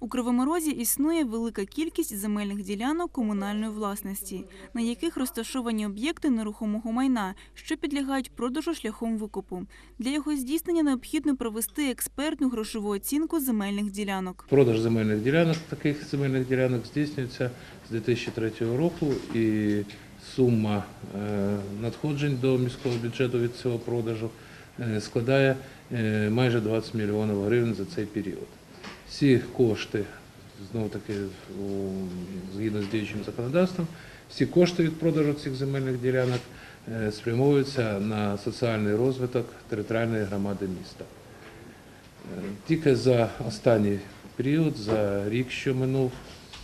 У Кривому Розі існує велика кількість земельних ділянок комунальної власності, на яких розташовані об'єкти нерухомого майна, що підлягають продажу шляхом викупу. Для його здійснення необхідно провести експертну грошову оцінку земельних ділянок. Продаж земельних ділянок, таких земельних ділянок здійснюється з 2003 року і сума е, надходжень до міського бюджету від цього продажу е, складає е, майже 20 мільйонів гривень за цей період. Всі кошти, знову таки, згідно з діючим законодавством, всі кошти від продажу цих земельних ділянок е, спрямовуються на соціальний розвиток територіальної громади міста. Е, Тільки за останній період, за рік, що минув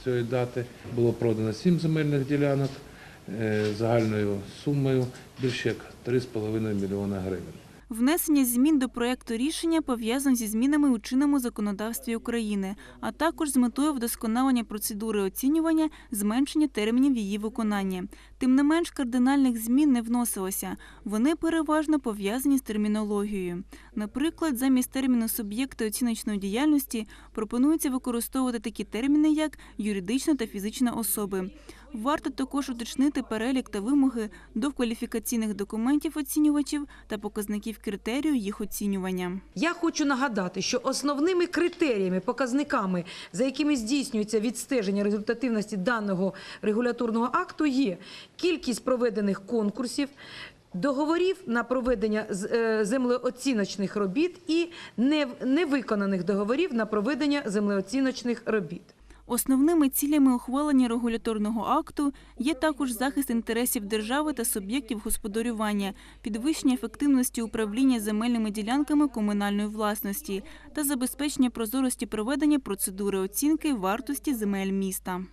з цієї дати, було продано сім земельних ділянок е, загальною сумою більше як 3,5 мільйона гривень. Внесення змін до проєкту рішення пов'язано зі змінами у чинному законодавстві України, а також з метою вдосконалення процедури оцінювання, зменшення термінів її виконання. Тим не менш, кардинальних змін не вносилося. Вони переважно пов'язані з термінологією. Наприклад, замість терміну суб'єкти оціночної діяльності пропонується використовувати такі терміни, як юридична та фізична особи. Варто також уточнити перелік та вимоги до кваліфікаційних документів оцінювачів та показників критерію їх оцінювання. Я хочу нагадати, що основними критеріями, показниками, за якими здійснюється відстеження результативності даного регуляторного акту, є кількість проведених конкурсів. Договорів на проведення е, землеоціночних робіт і нев- невиконаних договорів на проведення землеоціночних робіт. Основними цілями ухвалення регуляторного акту є також захист інтересів держави та суб'єктів господарювання, підвищення ефективності управління земельними ділянками комунальної власності та забезпечення прозорості проведення процедури оцінки вартості земель міста.